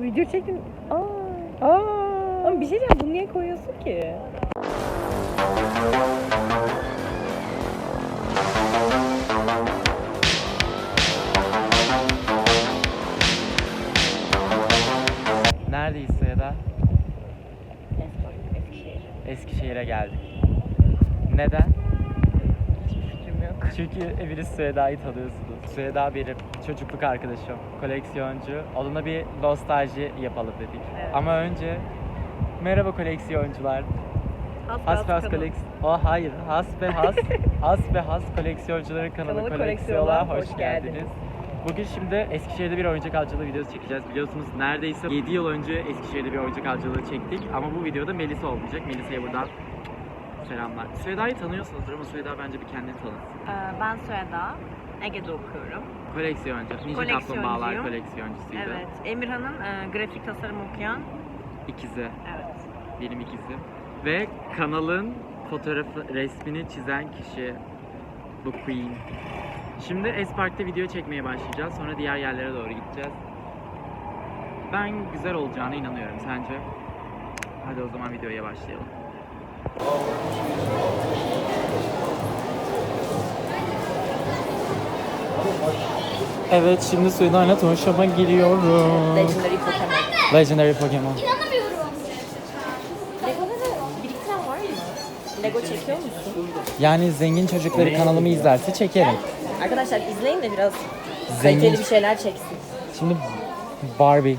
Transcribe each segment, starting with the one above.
Video çektin. Aa. Aa. Ama bir şey diyeceğim bunu niye koyuyorsun ki? Neredeyiz Sayada? Eskişehir. Eskişehir'e geldik. Neden? Fikrim yok. Çünkü hepiniz Süheyda'yı tanıyorsunuz. Süheyda benim çocukluk arkadaşım, koleksiyoncu. Onunla bir nostalji yapalım dedik. Evet. Ama önce merhaba koleksiyoncular. Az Hasbihas kanal. koleks... Oh hayır, Hasbihas, Hasbihas koleksiyoncuların kanalı, Kanalı Koleksiyon'a hoş hoş geldiniz. geldiniz. Bugün şimdi Eskişehir'de bir oyuncak avcılığı videosu çekeceğiz. Biliyorsunuz neredeyse 7 yıl önce Eskişehir'de bir oyuncak avcılığı çektik. Ama bu videoda Melisa olmayacak. Melisa'ya buradan selamlar. Süheyda'yı tanıyorsunuzdur ama Süheyda bence bir kendini tanıtsın. Ee, ben Süheda. Ege'de okuyorum. Koleksiyoncu. Ninja Koleksiyoncuyum. Kaplumbağalar koleksiyoncusuydu. Evet. Emirhan'ın e, grafik tasarım okuyan. İkizi. Evet. Benim ikizim. Ve kanalın fotoğrafı, resmini çizen kişi bu Queen. Şimdi Espark'ta video çekmeye başlayacağız. Sonra diğer yerlere doğru gideceğiz. Ben güzel olacağına inanıyorum. Sence? Hadi o zaman videoya başlayalım. Evet, şimdi Suyda'yla tanışmama giriyorum. Legendary Pokemon. Legendary Pokemon. Legoları biriktiren var mı? Lego çekiyor musun? Yani zengin çocukları kanalımı izlerse çekerim. Arkadaşlar izleyin de biraz Zengin- kaliteli bir şeyler çeksin. Şimdi Barbie.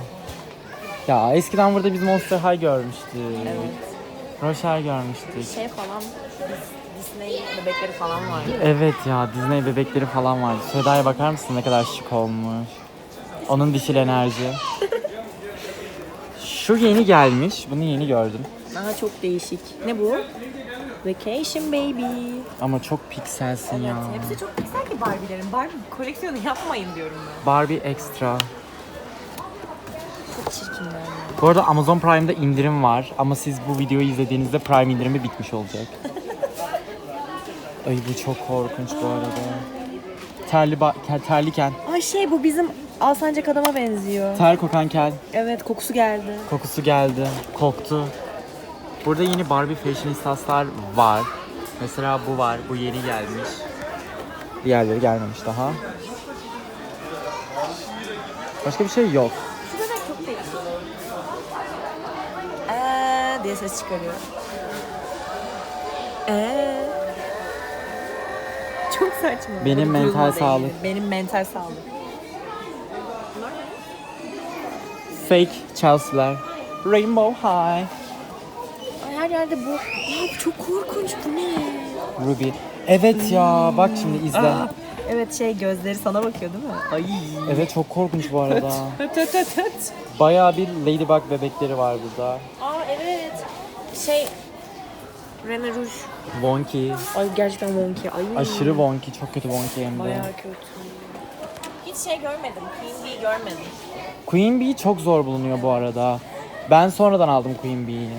Ya eskiden burada biz Monster High görmüştük. Evet. Rocher görmüştük. Şey falan Disney bebekleri falan var. Evet ya Disney bebekleri falan vardı. Söda'ya bakar mısın ne kadar şık olmuş. Onun dişil enerji. Şu yeni gelmiş. Bunu yeni gördüm. Aha çok değişik. Ne bu? Vacation Baby. Ama çok pikselsin ya. Hepsi çok güzel ki Barbie'lerin. Barbie koleksiyonu yapmayın diyorum ben. Barbie Extra. Çok çirkin ben. Bu arada Amazon Prime'da indirim var ama siz bu videoyu izlediğinizde Prime indirimi bitmiş olacak. Ay bu çok korkunç bu arada. Terli ba- ke- terliken, Ay şey bu bizim Alsancak adama benziyor. ter kokan kel, Evet kokusu geldi. kokusu geldi, koktu. Burada yeni Barbie fashionistaslar var. Mesela bu var, bu yeni gelmiş. Diğerleri gelmemiş daha. Başka bir şey yok. Şu bebek çok değişik. Eee diye ses çıkarıyor. Eee. Saçma. Benim Bunu mental duyulmadı sağlık. Benim mental sağlık. Fake Chelsea'ler. Rainbow High. Ay, her yerde bu. Aa, bu çok korkunç bu ne? Ruby. Evet ya bak şimdi izle. Evet şey gözleri sana bakıyor değil mi? Ay. Evet çok korkunç bu arada. Öt öt öt öt. Bayağı bir Ladybug bebekleri var burada. Aa evet. Şey Rene Rouge. Wonky. Ay gerçekten wonky. Ay. Aşırı wonky. Çok kötü wonky hem de. Bayağı kötü. Hiç şey görmedim. Queen Bee görmedim. Queen Bee çok zor bulunuyor bu arada. Ben sonradan aldım Queen Bee'yi.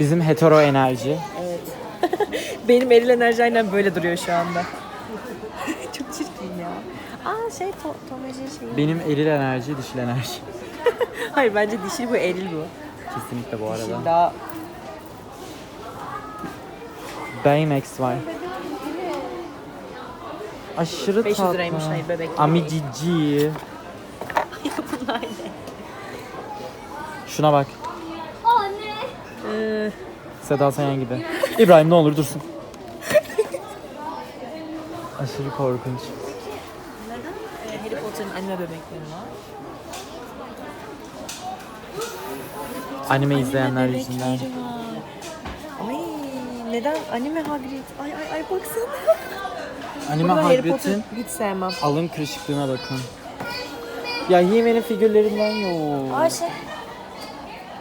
Bizim hetero enerji. Evet. Benim eril enerji aynen böyle duruyor şu anda. Çok çirkin ya. Aa şey to Tom ve Jerry şeyi. Benim eril enerji, dişil enerji. Hayır bence dişil bu eril bu. Kesinlikle bu Dişil arada. daha Baymax var. Aşırı 500 tatlı. liraymış, hayır, bebek Ami değil. cici. bunlar ne? Şuna bak. Ee, Seda Sayan gibi. İbrahim ne olur dursun. Aşırı korkunç. Ee, Harry Potter'ın anime bebekleri var. Anime izleyenler yüzünden. bebekleri var. Ay neden anime Hagrid? Ay ay ay baksana. Anime Burada Harry Potter Hagrid'in hiç sevmem. alın kırışıklığına bakın. Ya He-Man'in figürlerinden yok. Aa şey.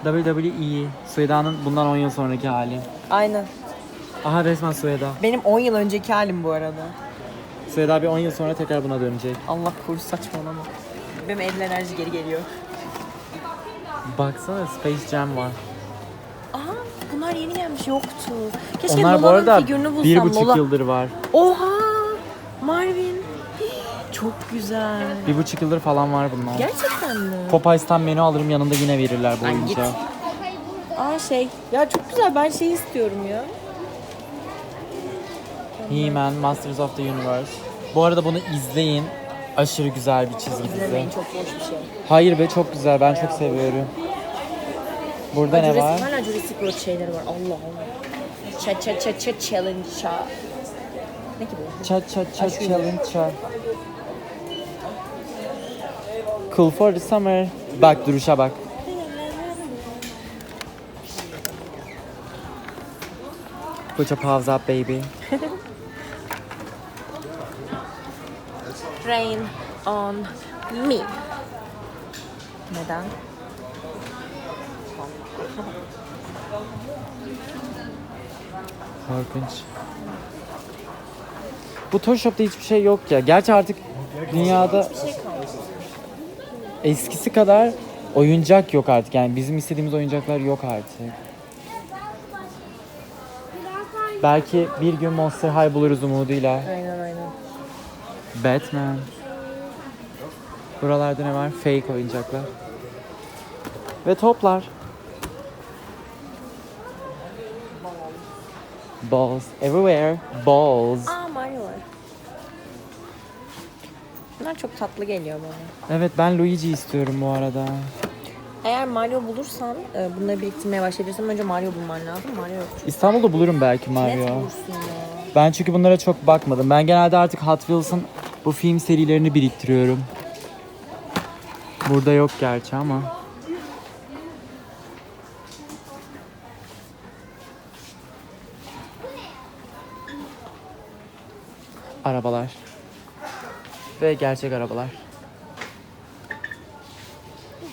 WWE. Sueda'nın bundan 10 yıl sonraki hali. Aynen. Aha resmen Sueda. Benim 10 yıl önceki halim bu arada. Sueda bir 10 yıl sonra tekrar buna dönecek. Allah korusun saçmalama. Benim eril enerji geri geliyor. Baksana Space Jam var. Bunlar yeni gelmiş yoktu. Keşke Onlar bu Nola'nın arada figürünü bulsam. bir buçuk Nola- yıldır var. Oha! Marvin. Çok güzel. Bir buçuk yıldır falan var bunlar. Gerçekten mi? Popeyes'tan menü alırım yanında yine verirler bu oyuncağı. git. Aa şey. Ya çok güzel. Ben şey istiyorum ya. He-Man, Masters of the Universe. Bu arada bunu izleyin. Aşırı güzel bir çizgi dizi. İzlemeyin çok boş bir şey. Hayır be çok güzel. Ben çok seviyorum. Burada ne Jurassic, var? hala Jurassic World şeyleri var. Allah Allah. Ça ça ça ça challenge ça. Ne ki bu? Ça Ay, şu challenge ça. Cool for the summer. Bak duruşa bak. Put your paws up baby. Rain on me. Neden? Korkunç. Bu Toy Shop'ta hiçbir şey yok ya. Gerçi artık dünyada eskisi kadar oyuncak yok artık. Yani bizim istediğimiz oyuncaklar yok artık. Belki bir gün Monster High buluruz umuduyla. Aynen aynen. Batman. Buralarda ne var? Fake oyuncaklar. Ve toplar. Balls everywhere. Balls. Aa Mario var. Bunlar çok tatlı geliyor bana. Evet ben Luigi istiyorum bu arada. Eğer Mario bulursan, e, bunları biriktirmeye başlayabilirsen önce Mario bulman lazım. Mario yok. İstanbul'da bulurum belki Net Mario. bulursun ya. Ben çünkü bunlara çok bakmadım. Ben genelde artık Hot Wheels'ın bu film serilerini biriktiriyorum. Burada yok gerçi ama. Arabalar. Ve gerçek arabalar.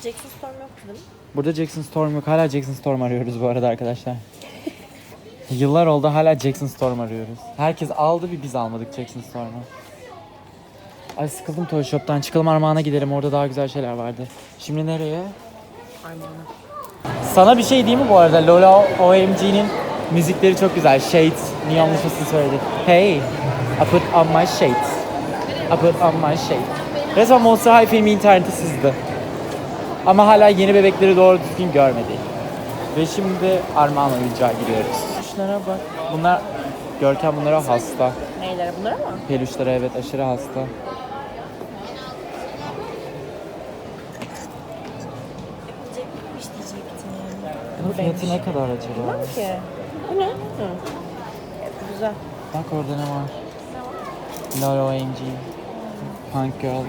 Jackson Storm yok değil mi? Burada Jackson Storm yok. Hala Jackson Storm arıyoruz bu arada arkadaşlar. Yıllar oldu hala Jackson Storm arıyoruz. Herkes aldı bir biz almadık Jackson Storm'u. Ay sıkıldım Toy Shop'tan. Çıkalım Armağan'a gidelim. Orada daha güzel şeyler vardı. Şimdi nereye? Armağan'a. Sana bir şey diyeyim mi bu arada? Lola OMG'nin müzikleri çok güzel. Shades. Niye anlaşmasını söyledi. Hey, I put on my shades. I put on my shades. Resmen Monster High filmi interneti sızdı. Ama hala yeni bebekleri doğru düzgün görmedik. Ve şimdi Armağan oyuncağa giriyoruz. Şunlara bak. Bunlar Görkem bunlara hasta. Neylere bunlara mı? Peluşlara evet aşırı hasta. Bunun fiyatı ne kadar acaba? Bilmem ki. Bu ne? Hı. Güzel. Bak orada ne var? Lola OMG. Punk Girl.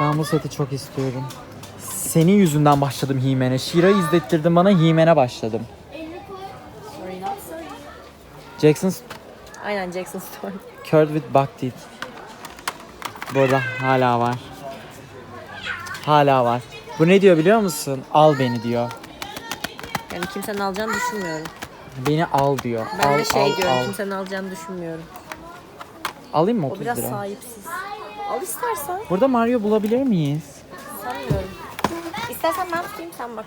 Ben bu seti çok istiyorum. Senin yüzünden başladım He-Man'e. Shira izlettirdin bana He-Man'e başladım. Not. Jackson Aynen Jackson Storm. Curd with Buck Teeth. Burada hala var. Hala var. Bu ne diyor biliyor musun? Al beni diyor. Yani kimsenin alacağını düşünmüyorum. Beni al diyor. Ben al, de şey al, diyorum, al. kimsenin alacağını düşünmüyorum. Alayım mı O 30 biraz lira? sahipsiz. Al istersen. Burada Mario bulabilir miyiz? Sanmıyorum. İstersen ben tutayım sen bak.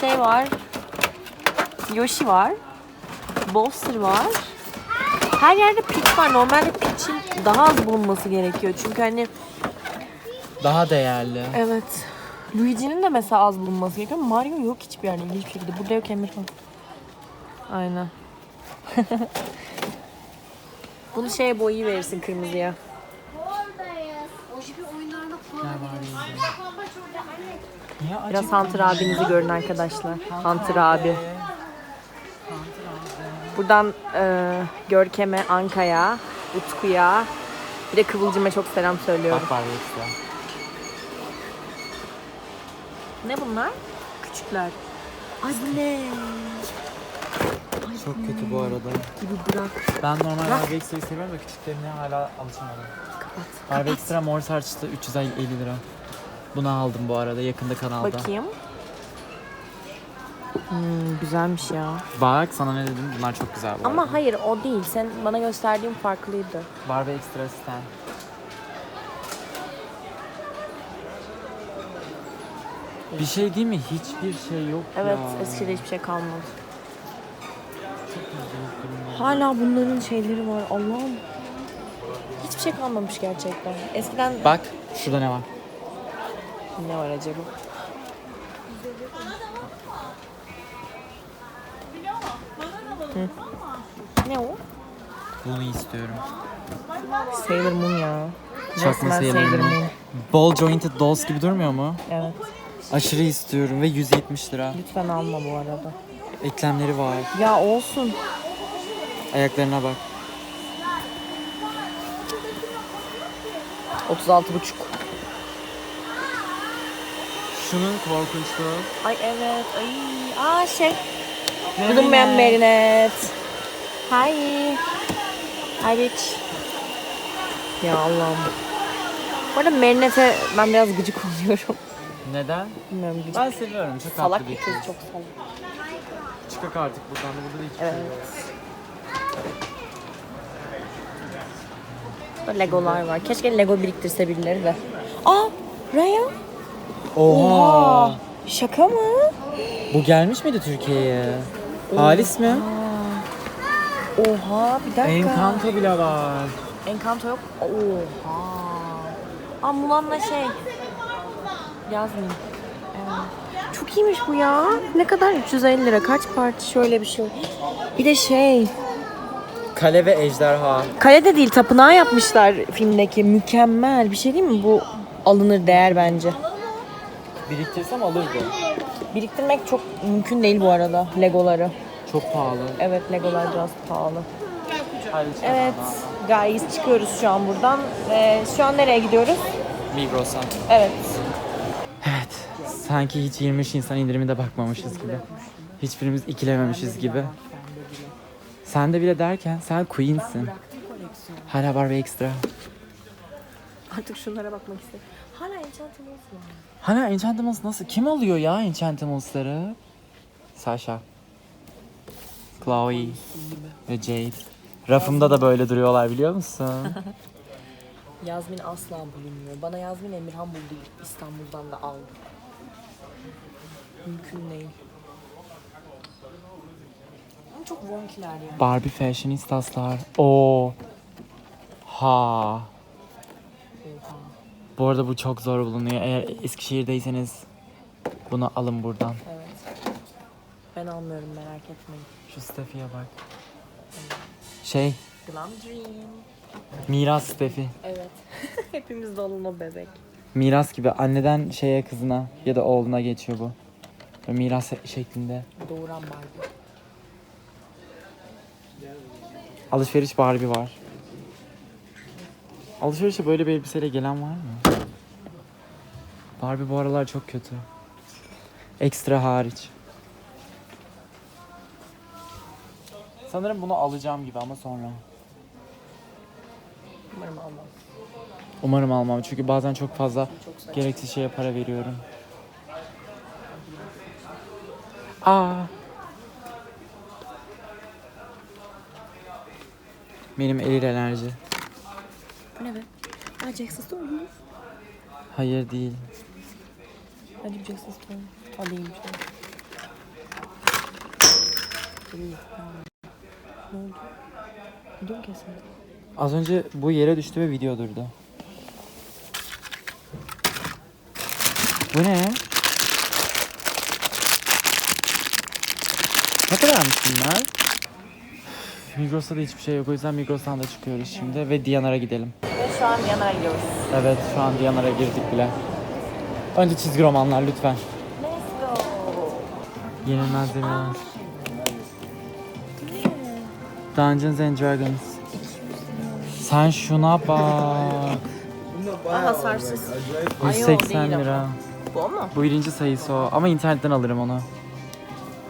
Şey var. Yoshi var. Bowser var. Her yerde Peach var. Normalde Peach'in daha az bulunması gerekiyor. Çünkü hani Daha değerli. evet. Luigi'nin de mesela az bulunması gerekiyor. Mario yok hiçbir yerde ilginç bir şekilde. Burada yok Emirhan. Aynen. Bunu şeye boyayı verirsin kırmızıya. Niye Biraz Hunter abinizi görün arkadaşlar. Hunter abi. Buradan e, Görkem'e, Anka'ya, Utku'ya, bir de Kıvılcım'a çok selam söylüyorum. Bak var ekstra. Ne bunlar? Küçükler. Ay bu ne? Çok kötü bu arada. Gibi bırak. Ben normal Bırak. Harvey Extra'yı seviyorum da küçüklerine hala alışamadım. Kapat. Harvey Extra mor sarçlı 350 lira. Bunu aldım bu arada yakında kanalda. Bakayım. Hmm, güzelmiş ya. Bak sana ne dedim bunlar çok güzel bu arada. Ama hayır o değil. Sen bana gösterdiğin farklıydı. Barbie Extra Sten. Bir şey değil mi? Hiçbir şey yok Evet ya. Eskişehir'de hiçbir şey kalmadı. Hala bunların şeyleri var Allah'ım. Hiçbir şey kalmamış gerçekten. Eskiden Bak şurada ne var? ne var acaba? Hı. Ne o? Bunu istiyorum. Sailor Moon ya. Çakma Resmen Sailor Moon. Ball jointed dolls gibi durmuyor mu? Evet. Aşırı istiyorum ve 170 lira. Lütfen alma bu arada. Eklemleri var. Ya olsun. Ayaklarına bak. 36 buçuk. Şunun korkunçluğu. Ay evet. Ay. Aa şey. Bulunmayan Merinet. Hi. Hi bitch. Ya Allah'ım. Bu arada Merinet'e ben biraz gıcık oluyorum. Neden? Bilmiyorum gıcık. Ben seviyorum. Çok Salak tatlı bir kız çok salak. Çıkak artık buradan da burada da hiçbir Evet. şey yok. Böyle Legolar var. Keşke Lego biriktirse birileri de. Aa Raya. Oha! Şaka mı? Bu gelmiş miydi Türkiye'ye? Halis mi? Oha bir dakika. Encanto bile var. Encanto yok. Oha. Aa Mulan'la şey. Yazmayayım. Evet. Çok iyiymiş bu ya. Ne kadar 350 lira. Kaç parça şöyle bir şey. Bir de şey. Kale ve ejderha. Kalede değil tapınağı yapmışlar filmdeki. Mükemmel. Bir şey değil mi? Bu alınır değer bence. Biriktirsem alırdım. Biriktirmek çok mümkün değil bu arada Legoları. Çok pahalı. Evet Legolar biraz pahalı. Evet guys çıkıyoruz şu an buradan. Ee, şu an nereye gidiyoruz? Migros'a. Evet. Evet. Sanki hiç 23 insan indiriminde bakmamışız gibi. Hiçbirimiz ikilememişiz gibi. Sen de bile derken sen queensin. Hala Barbie Extra. Artık şunlara bakmak istedim. Enchantimals var. Hala Enchantimals nasıl? Kim alıyor ya Enchantimals'ları? Sasha. Chloe ve Jade. Rafımda da böyle duruyorlar biliyor musun? Yazmin asla bulunmuyor. Bana Yazmin Emirhan buldu İstanbul'dan da aldı. Mümkün değil. Ama çok wonkiler ya. Barbie Fashionistas'lar. Oo. Ha. Bu arada bu çok zor bulunuyor. Eğer Eskişehir'deyseniz bunu alın buradan. Evet. Ben almıyorum merak etmeyin. Şu Steffi'ye bak. Şey, Glam Dream. miras Steffi. Evet. Hepimiz olan o bebek. Miras gibi anneden şeye kızına ya da oğluna geçiyor bu. Böyle miras şeklinde. Doğuran Barbie. Alışveriş Barbie var. Alışverişe böyle bir elbiseyle gelen var mı? Barbie bu aralar çok kötü. Ekstra hariç. Sanırım bunu alacağım gibi ama sonra. Umarım almam. Umarım almam çünkü bazen çok fazla Çok gereksiz şeye para veriyorum. Aa. Benim eril alerji. Bu ne be? Aa Jackson Storm mu? Hayır değil. Hadi bir değilmiş. Değil. Tamam. Ne oldu? Video mu kesildi? Az önce bu yere düştü ve video durdu. Bu ne? Ne kadarmış bunlar? Migros'ta da hiçbir şey yok. O yüzden Migros'tan da çıkıyoruz şimdi ve Diyanar'a gidelim. Ve şu an Yanar'a gidiyoruz. Evet şu an Diyanar'a girdik bile. Önce çizgi romanlar lütfen. Let's go. Yenilmez demiyorlar. Dungeons and Dragons. Sen şuna bak. Aa hasarsız. Ay, o 180 değil ama. lira. Bu mu? Bu birinci sayısı o. Ama internetten alırım onu.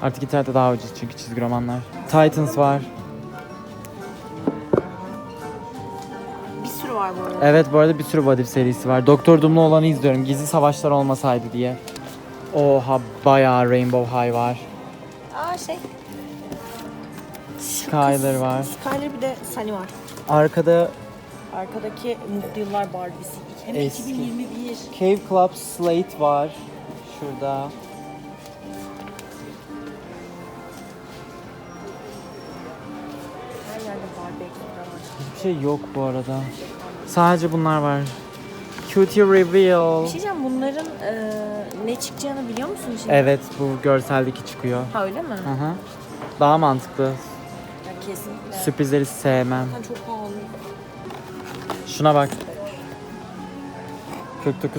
Artık internette daha ucuz çünkü çizgi romanlar. Titans var. Evet bu arada bir sürü What If serisi var. Doktor Doom'lu olanı izliyorum. Gizli savaşlar olmasaydı diye. Oha bayağı Rainbow High var. Aa şey. Skyler var. Skyler bir de Sunny var. Arkada Arkadaki Mutlu Yıllar Barbie'si. Hem Eski. 2021. Cave Club Slate var. şurada. Her yerde Barbie ekstra var. Hiçbir şey yok bu arada. Sadece bunlar var. Cutie reveal. Bir şey diyeceğim bunların eee, ne çıkacağını biliyor musun şimdi? Evet bu görseldeki çıkıyor. Ha öyle mi? Hı hı. Daha mantıklı. Ya kesinlikle. Sürprizleri sevmem. Zaten çok pahalı. Şuna bak.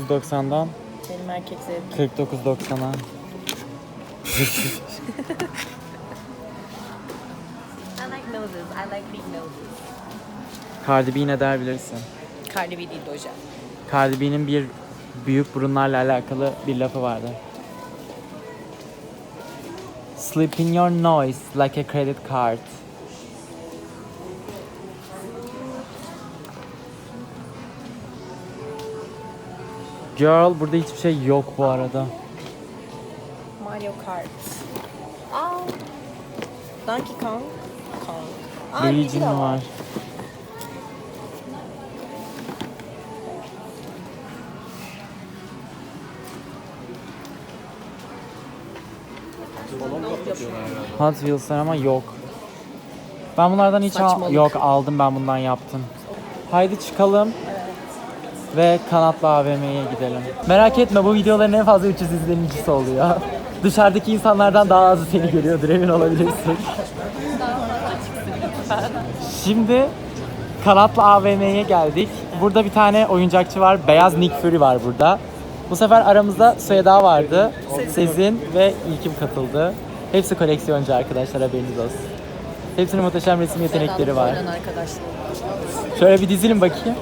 49.90'dan Benim erkek zevkim. 49.90'a. I like noses. I like big noses. Cardi B ne der bilirsin. Cardi B değil Doja. Cardi B'nin bir büyük burunlarla alakalı bir lafı vardı. Slip in your noise like a credit card. Girl burada hiçbir şey yok bu arada. Mario Kart. Aa. Donkey Kong. Kong. Aa, Luigi Luigi de mi var? Hot Wheels'lar ama yok. Ben bunlardan hiç al- Saçmalık. yok aldım ben bundan yaptım. Haydi çıkalım. Ve kanatlı AVM'ye gidelim. Merak etme bu videoların en fazla 300 izlenicisi oluyor. Dışarıdaki insanlardan daha azı seni görüyordur emin olabilirsin. Şimdi kanatlı AVM'ye geldik. Burada bir tane oyuncakçı var. Beyaz Nick Fury var burada. Bu sefer aramızda Süheda vardı. Sezin ve İlkim katıldı. Hepsi koleksiyoncu arkadaşlar haberiniz olsun. Hepsinin muhteşem resim yetenekleri var. arkadaşlar. Şöyle bir dizilim bakayım.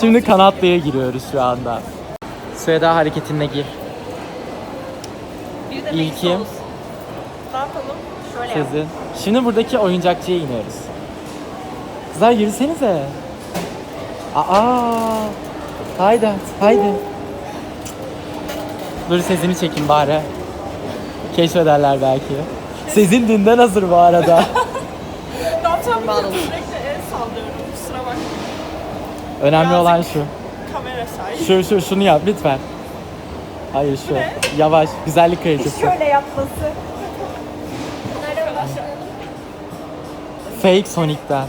Şimdi kanatlıya giriyoruz şu anda. Süheda hareketine gir. Bir de İlkim, Ne yapalım? Şöyle yap. Sezin. Şimdi buradaki oyuncakçıya iniyoruz. Kızlar yürüsenize. Aa! Haydi, haydi. Dur Sezin'i çekeyim bari. Keşfederler belki. Sezin dünden hazır bu arada. Ne yapacağım Bağladım. bilmiyorum. Sürekli el sallıyorum. Kusura bakma. Önemli Birazcık- olan şu. Kamera sahibi. Şu şu şunu yap lütfen. Hayır şu. Yavaş. Güzellik kredisi. Şöyle yapması. Fake Sonic'ten.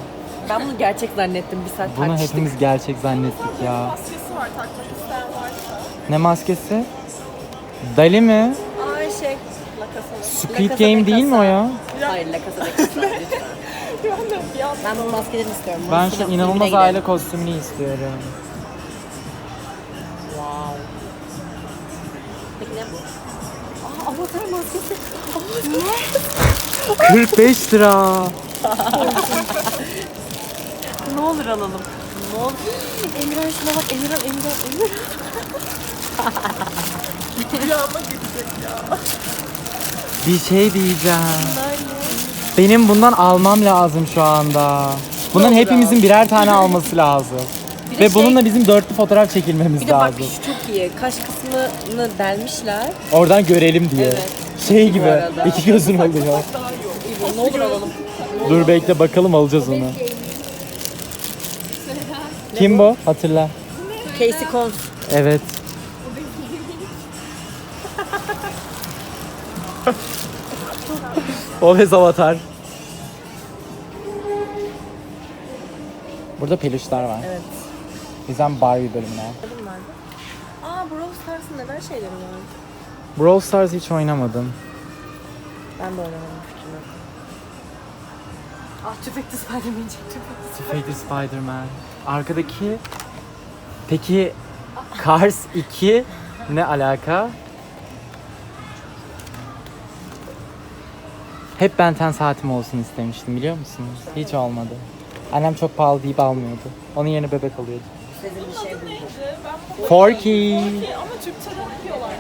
Ben bunu gerçek zannettim bir saat Bunu tartıştık. hepimiz gerçek zannettik ya. Maskesi var takmak isteyen varsa. Ne maskesi? Dali mi? Squid Casa Game de değil mi o ya? Hayır La Casa de Casa lütfen. Ben bu maskeden istiyorum. Ben şu inanılmaz gidelim. aile kostümünü istiyorum. Wow. Peki ne bu? Aa avatar maskesi. Ne? 45 lira. Ne olur alalım. Ne olur. Emirhan şuna bak Emirhan Emirhan Emirhan. Rüyama gidecek ya. Bir şey diyeceğim. Benim bundan almam lazım şu anda. Bunun olur hepimizin birer tane alması lazım. Bir de Ve şey- bununla bizim dörtlü fotoğraf çekilmemiz Bir de bak lazım. şu çok iyi. Kaş kısmını delmişler. Oradan görelim diye. Evet. Şey gibi. arada. iki gözün oluyor. İyi, ne olur alalım. Dur bekle bakalım alacağız onu. Kim bu? Hatırla. Casey Cons. Evet. Obez avatar. Burada peluşlar var. Evet. Bizden Barbie bölümüne. Nedim vardı. Aa Brawl Stars'ın neden şeyleri var? Brawl Stars hiç oynamadım. Ben de oynamadım fikrim yok. Ah tüfekli Spider-Man tüfekli Tüfekli Spider-Man. Arkadaki... Peki Cars 2 ne alaka? Hep Benten saatim olsun istemiştim biliyor musunuz? Hiç olmadı. Annem çok pahalı deyip almıyordu. Onun yerine bebek alıyordu. Şey buldum. Forky. Ama diyorlardı.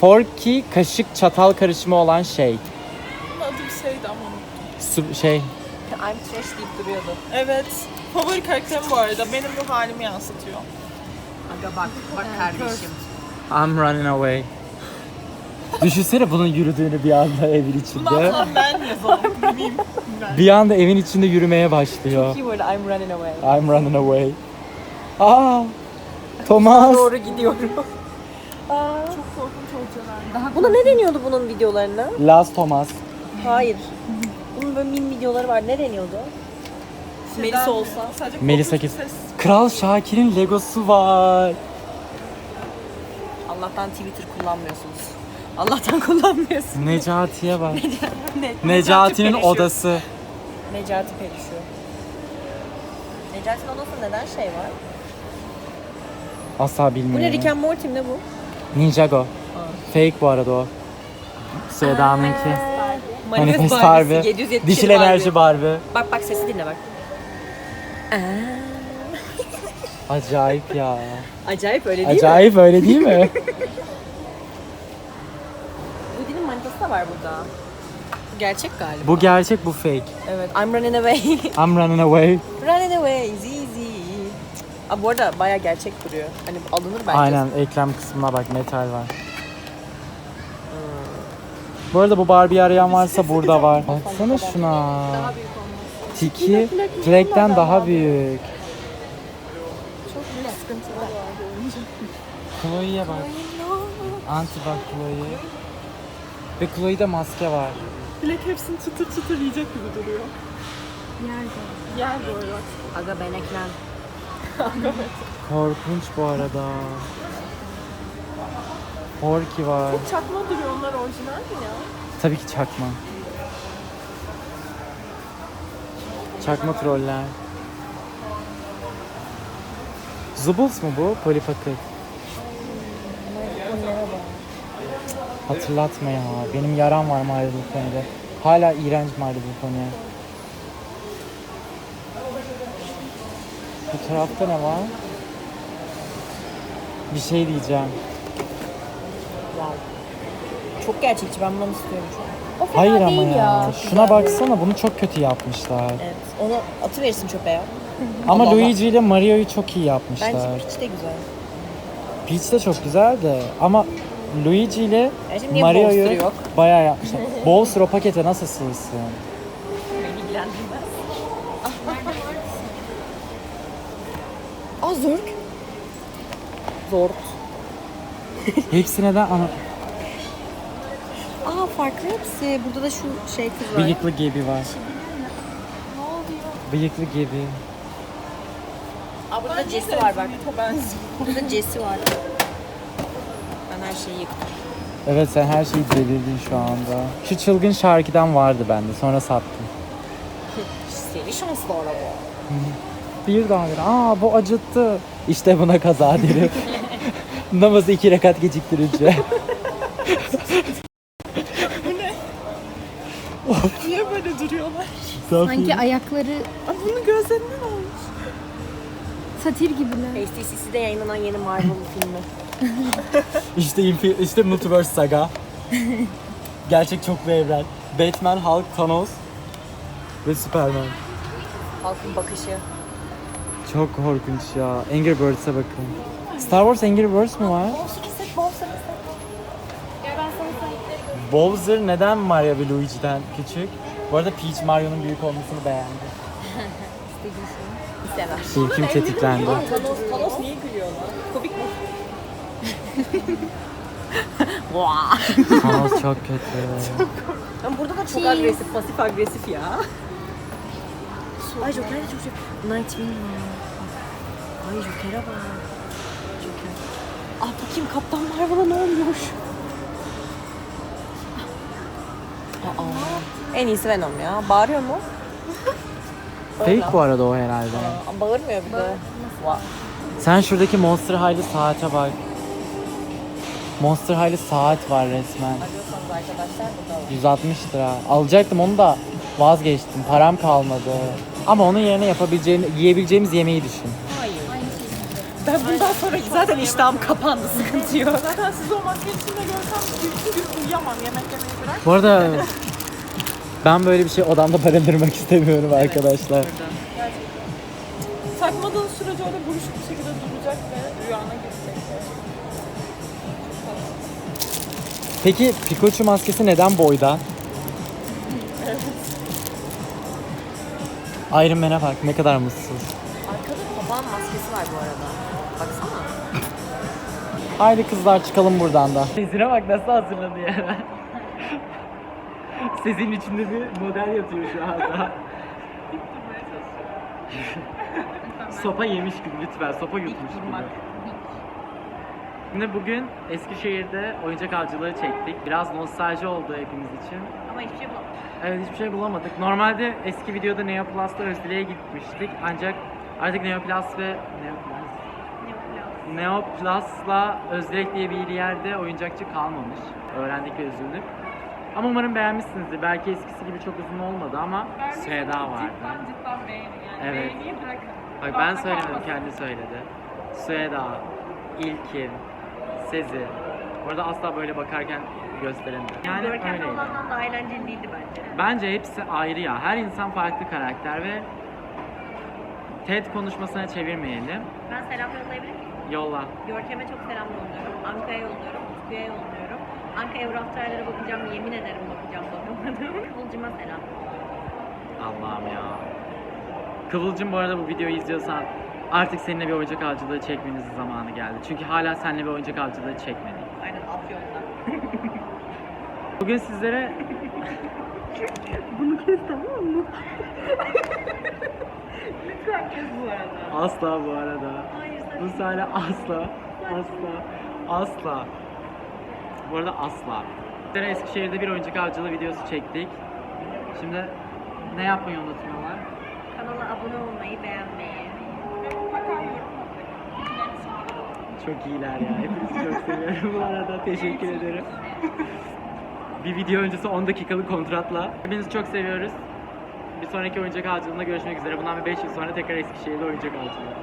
Forky kaşık çatal karışımı olan şey. Bunun adı bir şeydi ama. Su, şey I'm trash deyip duruyordu. Evet. Favori karakterim bu arada. Benim ruh halimi yansıtıyor. Aga bak, bak kardeşim. I'm running away. Düşünsene bunun yürüdüğünü bir anda evin içinde. Bundan ben yazalım. Meme. Ben. Bir anda evin içinde yürümeye başlıyor. Keyword I'm running away. I'm running away. Aa! Thomas. Doğru gidiyorum. Çok korktum. Buna ne deniyordu bunun videolarına? Last Thomas. Hayır. Bunun böyle min videoları var. Ne deniyordu? Melisa olsa. Sadece Melisa korkunç kes. Kral Şakir'in Legosu var. Allah'tan Twitter kullanmıyorsunuz. Allah'tan kullanmıyorsunuz. Necati'ye bak. Ne- Necati'nin Perişiyor. odası. Necati perişiyor. Necati'nin odasında neden şey var? Asla Bu bilmiyorum. ne Rick and Morty mi ne bu? Ninjago. Fake bu arada o. Seda'nınki. Manifest Barbie. 777 Dişil Barbie. enerji Barbie. Bak bak sesi dinle bak. Acayip ya. Acayip öyle değil mi? Acayip öyle değil mi? Da var burada. Bu gerçek galiba. bu gerçek bu fake. Evet. I'm running away. I'm running away. running away. Zizi. Aa, bu arada baya gerçek duruyor. Hani alınır bence. Aynen eklem kısmına bak metal var. Bu arada bu Barbie arayan varsa burada var. Baksana şuna. Tiki Drake'den daha büyük. Chloe'ye bak. Anti bak Chloe. Ve Chloe'de maske var. Black hepsini çıtır çıtır yiyecek gibi duruyor. Yer Yer arada. Aga ben eklem. Korkunç bu arada. Porky var. Çok çakma duruyor onlar orijinal mi ya? Tabii ki çakma. Çakma troller. Zubbles mu bu? Polly Hatırlatma ya. Benim yaram var Little Pony'de. Hala iğrenç Little Pony. Bu tarafta ne var? Bir şey diyeceğim. Wow. Çok gerçekçi. Ben bunu istiyorum şu an. O fena Hayır ama değil ya. Çok Şuna baksana bunu çok kötü yapmışlar. Evet. Onu atıverirsin çöpe ya. Ama Allah Allah. Luigi ile Mario'yu çok iyi yapmışlar. Bence Peach de güzel. Peach de çok güzel de ama Luigi ile Bence niye Mario'yu Bowser yok? bayağı yapmışlar. Bowser o pakete nasıl sığsın? Beni ilgilendirmez. Aa Zörk. Zord. Hepsi neden ana... Aa farklı hepsi. Burada da şu şey kız var. Bıyıklı Gebi var. Bıyıklı Gebi. Aa burada da Jessie var bak. Burada Jessie var. Şeyi yıktım. Evet sen her şeyi delirdin şu anda. Şu çılgın şarkıdan vardı bende sonra sattım. Seni şanslı araba. Bir daha bir. Aa bu acıttı. İşte buna kaza derim. Namazı iki rekat geciktirince. Niye böyle duruyorlar? Sanki ayakları Aa, bunun gözlerinden olmuş. satir gibiler. HTC'de yayınlanan yeni Marvel filmi. İşte infi- işte Multiverse Saga. Gerçek çoklu evren. Batman, Hulk, Thanos ve Superman. Halkın bakışı. Çok korkunç ya. Angry Birds'e bakın. Star Wars Angry Birds mi var? Bowser neden Mario ve Luigi'den küçük? Bu arada Peach Mario'nun büyük olmasını beğendi. Sever. İlkim tetiklendi. Thanos, Thanos niye gülüyor lan? Komik mi? Vaa. Thanos çok kötü. Ama burada da çok agresif, pasif agresif ya. Ay Joker de çok çok. Nightwing var. Ay Joker'e bak. Joker. Ah bakayım Kaptan Marvel'a ne olmuş? Aa. En iyisi Venom ya. Bağırıyor mu? Fake bu arada o herhalde. Aa, bağırmıyor bir de. Sen şuradaki Monster High'lı saate bak. Monster High'lı saat var resmen. Arıyorsanız arkadaşlar burada var. 160 lira. Alacaktım onu da vazgeçtim. Param kalmadı. Ama onun yerine yapabileceğim, yiyebileceğimiz yemeği düşün. Ben bundan sonra zaten iştahım kapandı. Sıkıntı yok. Zaten sizi o maske içinde görsem bütün gün uyuyamam. Yemek yemeyi bırak. Bu arada ben böyle bir şey odamda barındırmak istemiyorum arkadaşlar. Takmadığın sürece öyle buruşuk Peki Pikachu maskesi neden boydan? Iron Man'e bak ne kadar mutsuz. Arkada papağan maskesi var bu arada. Baksana. Haydi kızlar çıkalım buradan da. Sezine bak nasıl hazırladı ya. Sezin içinde bir model yatıyor şu anda. sopa yemiş gibi lütfen. Sopa yutmuş gibi. Şimdi bugün Eskişehir'de oyuncak avcılığı çektik. Biraz nostalji oldu hepimiz için. Ama hiçbir şey bulamadım. Evet hiçbir şey bulamadık. Normalde eski videoda Neoplus'ta Özdile'ye gitmiştik. Ancak artık Neoplus ve Neoplus Neoplus'la Özdilek diye bir yerde oyuncakçı kalmamış. Öğrendik ve üzüldük. Ama umarım beğenmişsinizdir. Belki eskisi gibi çok uzun olmadı ama Seda vardı. Cidden cidden beğenin yani. Evet. Beğeniyi bırakın. Bak ben Bakmak söylemedim, kendi söyledi. Süheda, İlkin, Sezi. Orada asla böyle bakarken gösteremedim. Yani Görkemli öyleydi. olandan daha eğlenceliydi bence. Bence hepsi ayrı ya. Her insan farklı karakter ve TED konuşmasına çevirmeyelim. Ben selam yollayabilir miyim? Yolla. Görkem'e çok selam yolluyorum. Ankara'ya yolluyorum. Utku'ya yolluyorum. Anka Evraktarlara bakacağım. Yemin ederim bakacağım bakamadım. Kıvılcıma selam. Allah'ım ya. Kıvılcım bu arada bu videoyu izliyorsan artık seninle bir oyuncak avcılığı çekmenizin zamanı geldi. Çünkü hala seninle bir oyuncak avcılığı çekmedik. Aynen Afyon'da. Bugün sizlere Lütfen kes bu arada. asla bu arada. Hayır sen Bu sahne asla, asla, asla. Bu arada asla. Sizlere Eskişehir'de bir oyuncak avcılığı videosu çektik. Şimdi ne yapmayı unutmuyorlar? kanala abone olmayı, beğenmeyi. Çok iyiler ya. Hepinizi çok seviyorum bu arada. Teşekkür ederim. Bir video öncesi 10 dakikalık kontratla. Hepinizi çok seviyoruz. Bir sonraki oyuncak avcılığında görüşmek üzere. Bundan bir 5 yıl sonra tekrar Eskişehir'de oyuncak avcılığı.